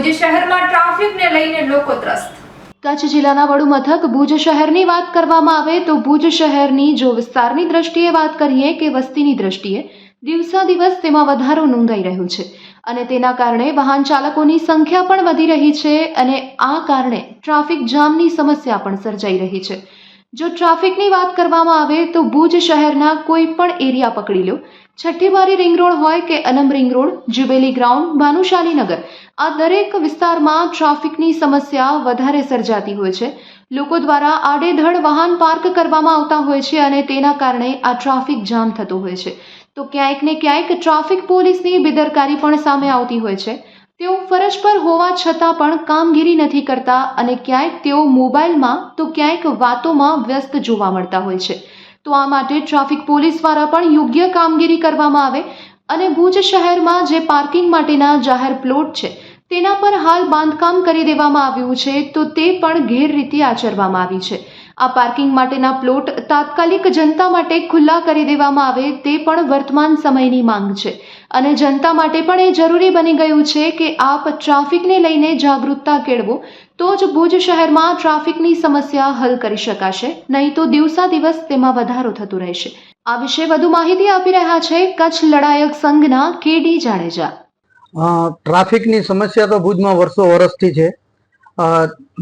ભુજ શહેરમાં ટ્રાફિકને લઈને લોકો ત્રસ્ત. કચ્છ જિલ્લાના વડુ મથક ભુજ શહેરની વાત કરવામાં આવે તો ભુજ શહેરની જો વિસ્તારની દ્રષ્ટિએ વાત કરીએ કે વસ્તીની દ્રષ્ટિએ, દિવસા દિવસ તેમાં વધારો નોંધાઈ રહ્યો છે અને તેના કારણે વાહન ચાલકોની સંખ્યા પણ વધી રહી છે અને આ કારણે ટ્રાફિક જામની સમસ્યા પણ સર્જાઈ રહી છે. જો ટ્રાફિકની વાત કરવામાં આવે તો ભુજ શહેરના કોઈ પણ એરિયા પકડી લો. છઠ્ઠીબારી રિંગ રોડ હોય કે અનમ ring road, jubilee ground Bhanushali Nagar આ દરેક વિસ્તારમાં ટ્રાફિકની સમસ્યા વધારે સર્જાતી હોય છે. લોકો દ્વારા આડેધડ વાહન પાર્ક કરવામાં આવતા હોય છે અને તેના કારણે આ ટ્રાફિક જામ થતો હોય છે. તો ક્યાંક ને ક્યાંક ટ્રાફિક પોલીસની બેદરકારી પણ સામે આવતી હોય છે. તેઓ ફરજ પર હોવા છતાં પણ કામગીરી નથી કરતા અને ક્યાંક તેઓ મોબાઈલમાં તો ક્યાંક વાતોમાં વ્યસ્ત જોવા મળતા હોય છે. તો આ માટે ટ્રાફિક પોલીસ દ્વારા પણ યોગ્ય કામગીરી કરવામાં આવે અને ભુજ શહેરમાં જે પાર્કિંગ માટેના જાહેર પ્લોટ છે, તેના પર હાલ બાંધકામ કરી દેવામાં આવ્યું છે, તો તે પણ ગેરરીતિ આચરવામાં આવી છે. આ પાર્કિંગ માટેના પ્લોટ તાત્કાલિક જનતા માટે ખુલ્લા કરી દેવામાં આવે તે પણ વર્તમાન સમયની માંગ છે. અને જનતા માટે પણ એ જરૂરી બની ગયું છે કે આપ ટ્રાફિકને લઈને જાગૃતતા કેળવો, તો જ ભુજ શહેરમાં ટ્રાફિકની સમસ્યા હલ કરી શકાશે, નહીં તો દિવસા દિવસ તેમાં વધારો થતો રહેશે. આ વિશે વધુ માહિતી આપી રહ્યા છે કચ્છ લડાયક સંઘના કેડી જાડેજા. ટ્રાફિકની સમસ્યા તો ભુજમાં વર્ષો વર્ષથી છે.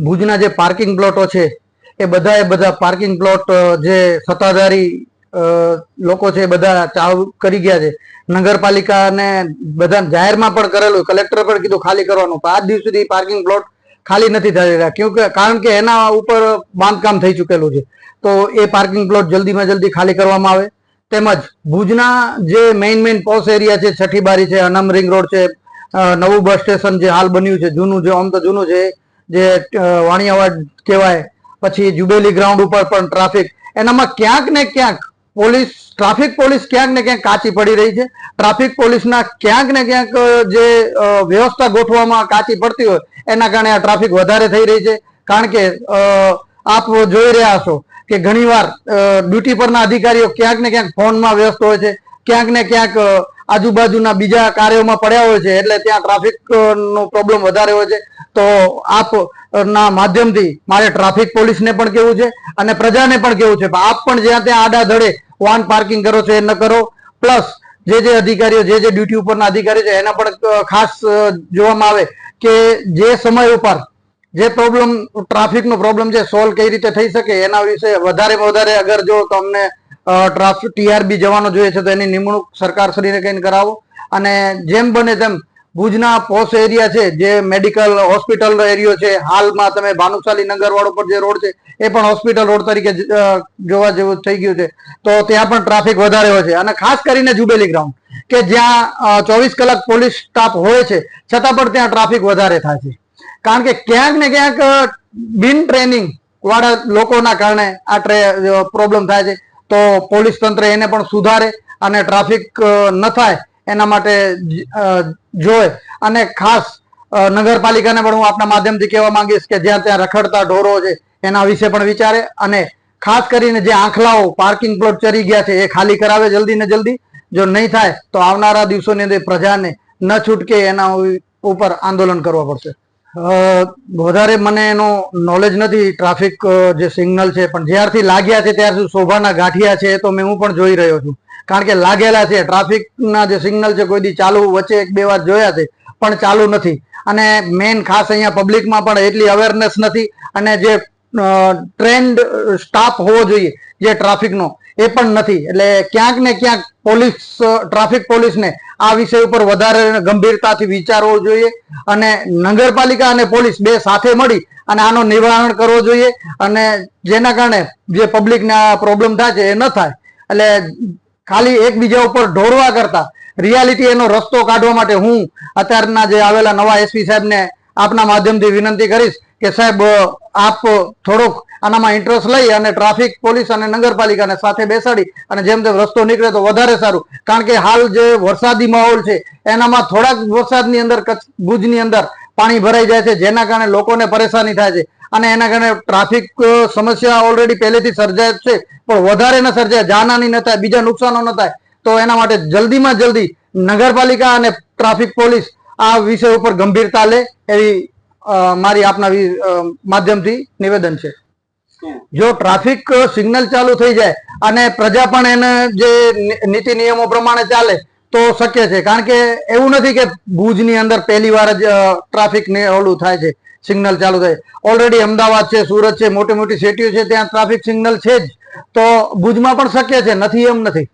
ભુજના જે પાર્કિંગ પ્લોટો છે એ બધા એ બધા પાર્કિંગ પ્લોટ જે સત્તાધારી લોકો છે એ બધા ચાલુ કરી ગયા છે. નગરપાલિકાને બધા જાહેરમાં પણ કરેલું, કલેક્ટર પણ કીધું ખાલી કરવાનું. પણ આજ દિવસ સુધી પાર્કિંગ પ્લોટ ખાલી નથી થઈ રહ્યા. કેમ કે, કારણ કે એના ઉપર બાંધકામ થઈ ચૂકેલું છે. તો એ પાર્કિંગ પ્લોટ જલ્દીમાં જલ્દી ખાલી કરવામાં આવે. તેમજ ભુજના જે મેઇન મેઇન પોસ એરિયા છે છઠ્ઠી બારી છે, અનમ રિંગ રોડ છે નવું બસ સ્ટેશન જે હાલ બન્યું છે, જૂનું જે, આમ તો જૂનું છે, જે વાણિયાવાડ કહેવાય પછી જુબેલી ગ્રાઉન્ડ ઉપર પણ ટ્રાફિક. એનામાં ક્યાંક ને ક્યાંક પોલીસ, ટ્રાફિક પોલીસ ક્યાંક ને ક્યાંક કાચી પડી રહી છે. ટ્રાફિક પોલીસના ક્યાંક ને ક્યાંક જે વ્યવસ્થા ગોઠવામાં કાચી પડતી હોય, એના કારણે આ ટ્રાફિક વધારે થઈ રહી છે. કારણ કે આપ જોઈ રહ્યા હશો કે ઘણીવાર ડ્યુટી પરના અધિકારીઓ ક્યાંક ને ક્યાંક ફોનમાં વ્યસ્ત હોય છે. ક્યાંક ને ક્યાંક આજુબાજુના બીજા કાર્યોમાં પડ્યા હોય છે, એટલે ત્યાં ટ્રાફિક નો પ્રોબ્લેમ વધારે હોય છે. તો આપ ના માધ્યમથી મારે ટ્રાફિક પોલીસને પણ કેવું છે અને પ્રજાને પણ કેવું છે. આપ પણ જ્યાં ત્યાં આડા ધડે વાહન પાર્કિંગ કરો છો એ ન કરો. પ્લસ જે જે અધિકારીઓ, જે જે ડ્યુટી ઉપરના અધિકારીઓ છે, એના પણ ખાસ જોવામાં આવે કે જે સમય ઉપર જે પ્રોબ્લેમ ટ્રાફિકનો પ્રોબ્લેમ છે સોલ્વ કઈ રીતે થઈ શકે એના વિશે વધારે વધારે અગર જો તમને ટ્રાફિક ટીઆરબી જવાનો જોઈએ છે તો એની નિમણૂક સરકાર શ્રીને કહીને કરાવો. અને જેમ બને તેમ ભુજના પોસ એરિયા છે, જે મેડિકલ હોસ્પિટલ એરિયો છે, હાલમાં તમે ભાનુશાલી નગરવાળો પર જે રોડ છે, એ પણ હોસ્પિટલ રોડ તરીકે જોવા જેવું થઈ ગયું છે. તો ત્યાં પણ ટ્રાફિક વધારે હોય છે. અને ખાસ કરીને જુબેલી ગ્રાઉન્ડ કે જ્યાં ચોવીસ કલાક પોલીસ સ્ટાફ હોય છે, છતાં પણ ત્યાં ટ્રાફિક વધારે થાય છે. કારણ કે ક્યાંક ને ક્યાંક બિન ટ્રેનિંગ વાળા લોકોના કારણે આ પ્રોબ્લેમ થાય છે. તો પોલીસ તંત્ર એને પણ સુધારે અને ટ્રાફિક ન થાય એના માટે જોય અને ખાસ નગરપાલિકાને પણ હું આપના માધ્યમથી કહેવા માંગીશ કે જ્યાં ત્યાં રખડતા ઢોરો છે એના વિશે પણ વિચારે અને ખાસ કરીને જે આંખલાઓ પાર્કિંગ પ્લોટ ચરી ગયા છે એ ખાલી કરાવે જલ્દી ને જલ્દી. જો નહીં થાય તો આવનારા દિવસોની અંદર પ્રજાને ન છૂટકે એના ઉપર આંદોલન કરવા પડશે. વધારે મને એનો નોલેજ નથી ટ્રાફિક જે સિગ્નલ છે, પણ જ્યારથી લાગ્યા છે ત્યાર સુધી શોભાના ગાંઠિયા છે તો મેં હું પણ જોઈ રહ્યો છું. કારણ કે લાગેલા છે ટ્રાફિકના જે સિગ્નલ છે, કોઈ દી ચાલુ વચ્ચે એક બે વાર જોયા છે, પણ ચાલુ નથી. અને મેઇન ખાસ અહીંયા પબ્લિકમાં પણ એટલી અવેરનેસ નથી અને જે ટ્રેન્ડ સ્ટાફ હોવો જોઈએ, જે ટ્રાફિકનો એ પણ નથી. એટલે ક્યાંક ને ક્યાંક પોલીસ ટ્રાફિક પોલીસને આ વિષય ઉપર વધારે ગંભીરતાથી વિચારવો જોઈએ અને નગરપાલિકા અને પોલીસ બે સાથે મળી અને આનો નિવારણ કરવો જોઈએ અને જેના કારણે જે પબ્લિકને પ્રોબ્લેમ થાય છે એ ન થાય. એટલે ખાલી એકબીજા ઉપર ઢોરવા કરતા રિયાલિટી એનો રસ્તો કાઢવા માટે હું અત્યારના જે આવેલા નવા એસપી સાહેબને આપના માધ્યમથી વિનંતી કરીશ કે સાહેબ આપ થોડોક આનામાં ઇન્ટરેસ્ટ લઈ અને ટ્રાફિક પોલીસ અને નગરપાલિકાને સાથે બેસાડી અને જેમ તેમ રસ્તો નીકળે તો વધારે સારું. કારણ કે હાલ જે વરસાદી માહોલ છે, એનામાં થોડાક વરસાદની અંદર, કચ્છ ભુજની અંદર પાણી ભરાઈ જાય છે, જેના કારણે લોકોને પરેશાની થાય છે. અને એના કારણે ટ્રાફિક સમસ્યા ઓલરેડી પહેલેથી સર્જાય છે, પણ વધારે ન સર્જાય, જાનહાની ન થાય, બીજા નુકસાનો ન થાય. તો એના માટે જલ્દીમાં જલ્દી નગરપાલિકા અને ટ્રાફિક પોલીસ આ વિષય ઉપર ગંભીરતા લે એવી મારી આપના માધ્યમથી નિવેદન છે. જો ટ્રાફિક સિગ્નલ ચાલુ થઈ જાય અને પ્રજા પણ એને જે નીતિ નિયમો પ્રમાણે ચાલે તો શક્ય છે. કારણ કે એવું નથી કે ભુજની અંદર પહેલી વાર જ ટ્રાફિક ને ઓલું થાય છે, સિગ્નલ ચાલુ થાય. ઓલરેડી અમદાવાદ છે, સુરત છે મોટી મોટી સિટીઓ છે, ત્યાં ટ્રાફિક સિગ્નલ છે જ. તો ભુજમાં પણ શક્ય છે, નથી એમ નથી.